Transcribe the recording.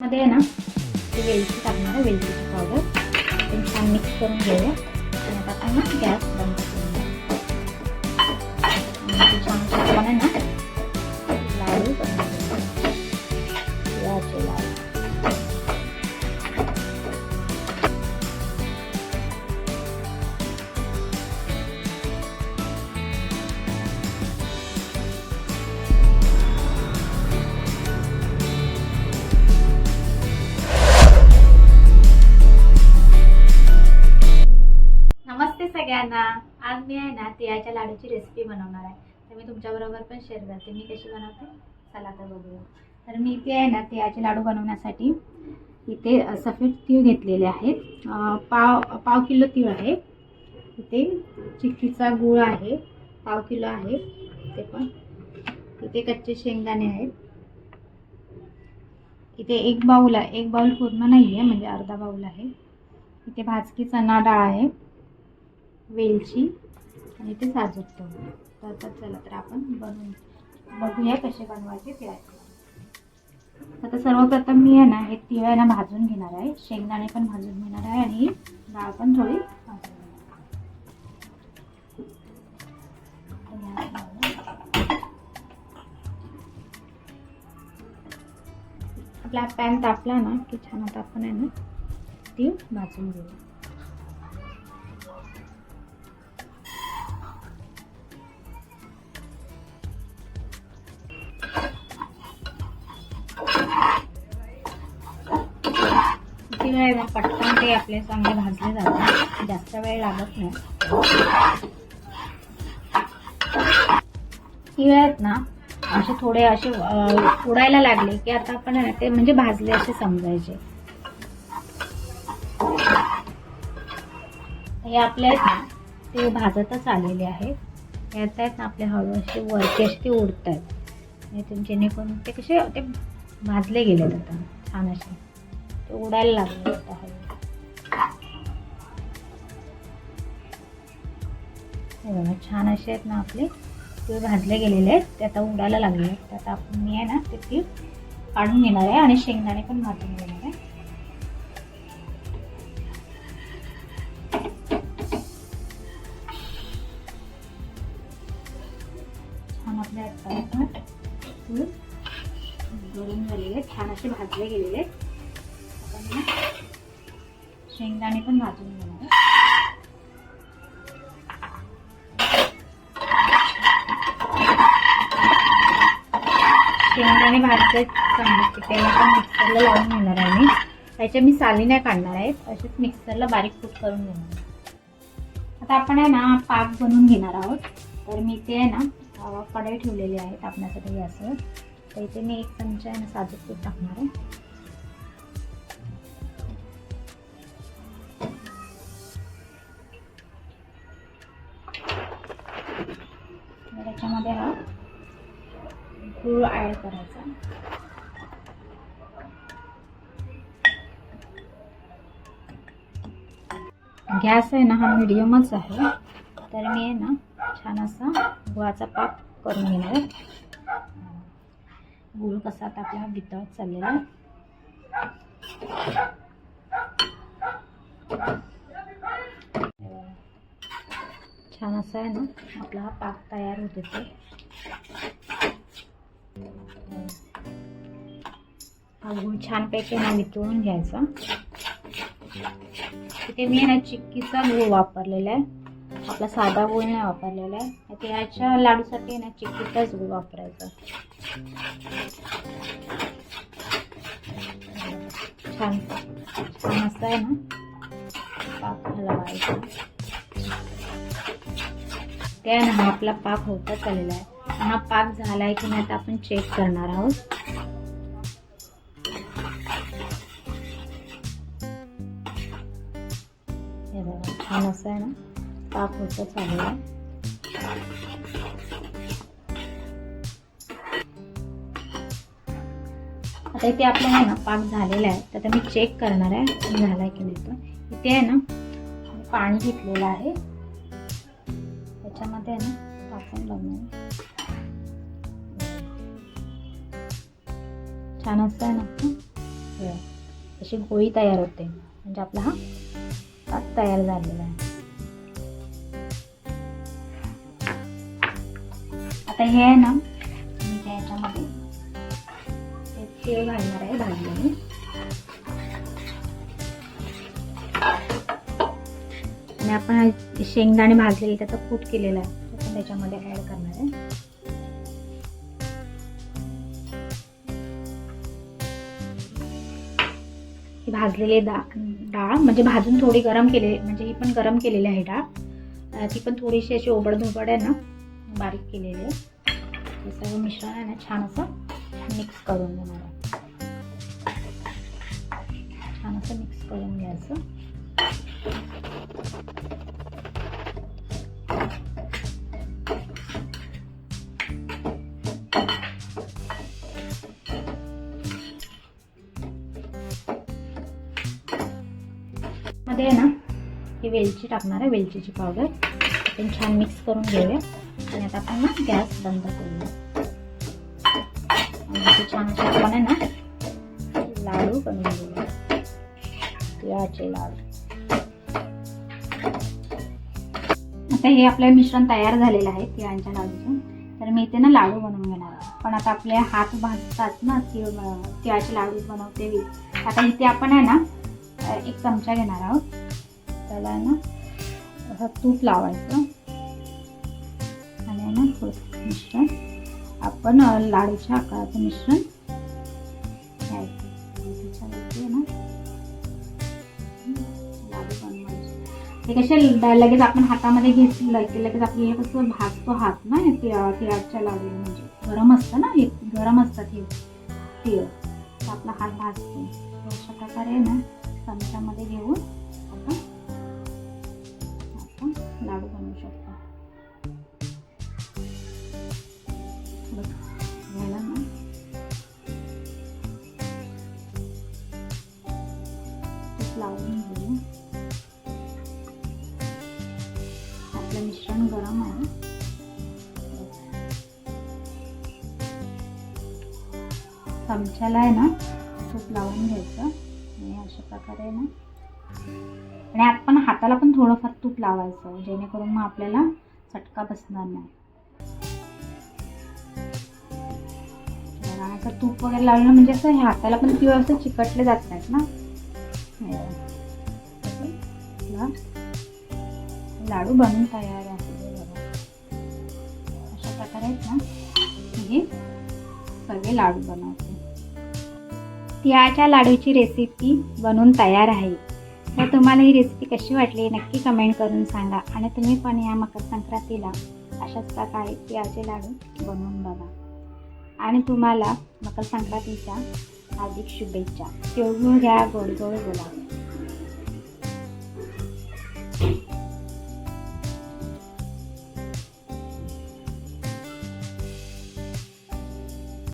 मध्ये आहे ना ती वेलची टाकणार आहे वेलचीची पावडर आपण छान मिक्स करून घेऊया आणि आता आपण ना गॅस बंद करूया आणि ते छान आपण आहे ना लाडू बनवून घेऊया. तिळाचे लाडू सगळ्यांना आज मी आहे ना तिळाच्या लाडूची रेसिपी बनवणार आहे. तर मी तुमच्याबरोबर पण शेअर करते. मी कशी बनवते? चला तर बघूया. तर मी इथे आहे ना तिळाचे लाडू बनवण्यासाठी इथे सफेद तीळ घेतलेले आहेत. पाव पाव किलो तीळ आहे. इथे चिक्कीचा गूळ आहे. पाव किलो आहे. ते पण. इथे कच्चे शेंगदाणे आहेत. इथे एक बाऊल आहे. एक बाऊल पूर्ण नाही आहे म्हणजे अर्धा बाऊल आहे. इथे भाजकी चणा डाळ आहे. वेलची आणि ते साजूक तर आता चला तर आपण बनवून बघूया कसे बनवायचे ते आता सर्वप्रथम मी आहे ना हे तिळ आहे ना भाजून घेणार आहे. शेंगदाणे पण भाजून घेणार आहे आणि डाळ पण थोडी भाजून आपला पॅन तापला ना की छान आता आपण आहे ना तीळ भाजून घेऊ. किती आहे ना पटकन ते आपले चांगले भाजले जातात. जास्त वेळ लागत नाही. तीळ आहेत ना असे थोडे असे उडायला लागले की आता आपण ते म्हणजे भाजले असे समजायचे. हे आपले आहेत ना ते भाजतच आलेले आहेत. हे आता आहेत ना आपले हळू असे वरती असे ते उडत आहेत जेणेकरून ते कसे ते भाजले गेले आता छान असे. उडायला लागले हे बघा छान असे आहेत ना आपले. तीळ भाजले गेलेले आहेत. ते आता उडायला लागले आहेत. त्यात आता आपण मी आहे ना ते तीळ काढून घेणार आहे आणि शेंगदाणे पण भाजून घेणार आहे. छान आपले तीळ गरम झालेले छान असे भाजले गेलेले आहेत. ना शेंगदाणे पण भाजून घेणार शेंगदाणे भाजते त्याला पण मिक्सरला लावून घेणार आहे मी. त्याच्या मी साली नाही काढणार आहेत असेच मिक्सरला बारीक कूट करून घेणार आता आपण आहे ना पाक बनवून घेणार आहोत. तर मी इथे आहे ना कढई ठेवलेली आहे टाकण्यासाठी गॅसवर. तर इथे मी एक चमचा आहे ना साजूक तूप टाकणार आहे. गूळ ॲड करायचा. गॅस आहे ना हा मिडियमच आहे. तर मी आहे ना छान असा गुळाचा पाक करून घेणार गुळ कसा आता आपला वितळत चाललेला आहे. छान असा आहे ना आपला हा पाक तयार होत ते अजून छानपैकी ना मितळून घ्यायचा. इथे मी ना चिक्कीचा गूळ वापरलेला आहे. आपला साधा गूळ नाही वापरलेला आहे. आता याच्या लाडूसाठी ना चिक्कीचाच गूळ वापरायचा. छान छान असं आहे ना. पाक हलवायचा ते ना हा आपला पाक होता चाललेला आहे. हा पाक झाला आहे की नाही तर आपण चेक करणार आहोत. हे बघा छान असं आहे ना? पाक होतच चालू आहे आता इथे आपला आहे ना पाक झालेला आहे. तर आता मी चेक करणार आहे झालाय की नाही तो. इथे आहे ना पाणी घेतलेलं आहे. त्याच्यामध्ये आहे ना टाकून बघणार छान असं आहे ना अशी गोळी तयार होते. म्हणजे आपला हा पाक तयार झालेला आहे. आता हे आहे ना मी त्याच्यामध्ये ते तीळ घालणार आहे भाजलेली. आणि आपण शेंगदाणे भाजलेले त्याचा कूट केलेला आहे. त्याच्यामध्ये ॲड करणार आहे. ही भाजलेले डा डाळ. म्हणजे भाजून थोडी गरम केले म्हणजे ही पण गरम केलेली आहे डाळ. ती पण थोडीशी अशी ओबडधोबड आहे ना बारीक केलेली आहे. हे सगळं मिश्रण आहे ना छान असं मिक्स करून घेणार आहे. छान असं मिक्स करून घ्यायचं. ही वेलची टाकणार आहे वेलचीची पावडर आपण छान मिक्स करून घेऊया. आणि आता आपण ना गॅस बंद करूया. आणि छान आपण आहे ना लाडू बनवून घेऊया. तिळाचे लाडू. आता हे आपलं मिश्रण तयार झालेलं आहे तिळांच्या लाडूचं. तर मी इथे ना लाडू बनवून घेणार आहे. पण आता आपले हात भाजतात ना तिळ तिळाचे लाडू बनवते आता इथे आपण आहे ना एक चमचा घेणार आहोत. त्याला आहे ना असं तूप लावायचं. आणि ना थोडं मिश्रण. आपण लाडूच्या आकाराचं मिश्रण घ्यायचं. आहे ना लाडू बनवायचे. ते कसे लगेच आपण हातामध्ये घेतलं की लगेच आपल्याला कसं भाजतो हात ना तिळाच्या लाडू म्हणजे. गरम असतं ना हे गरम असतात हे तिळ. तर आपला हात भाजतो. अशा प्रकारे ना चमच्यामध्ये घेऊन आपण आपण लाडू बनवू शकतो. बघ, ना? तूप लावून घेऊ आपलं मिश्रण गरम आहे. चमच्याला आहे ना तूप लावून घ्यायचं. आणि अशा प्रकारे आहे ना आणि आपण हाताला पण थोडंफार तूप लावायचं जेणेकरून मग आपल्याला चटका बसणार नाही. असं तूप वगैरे लावलं म्हणजे असं हे हाताला पण किंवा असं चिकटले जात नाहीत ना? लाडू बनून तयार आहे अशा प्रकारे आहेत ना हे सगळे लाडू बनवते. तिळाच्या लाडूची रेसिपी बनवून तयार आहे. तर तुम्हाला ही रेसिपी कशी वाटली नक्की कमेंट करून सांगा. आणि तुम्ही पण या मकर संक्रांतीला अशाच प्रकारे तिळाचे लाडू बनवून बघा. आणि तुम्हाला मकर संक्रांतीच्या हार्दिक शुभेच्छा. तिळगुळ घ्या गोड गोड बोला.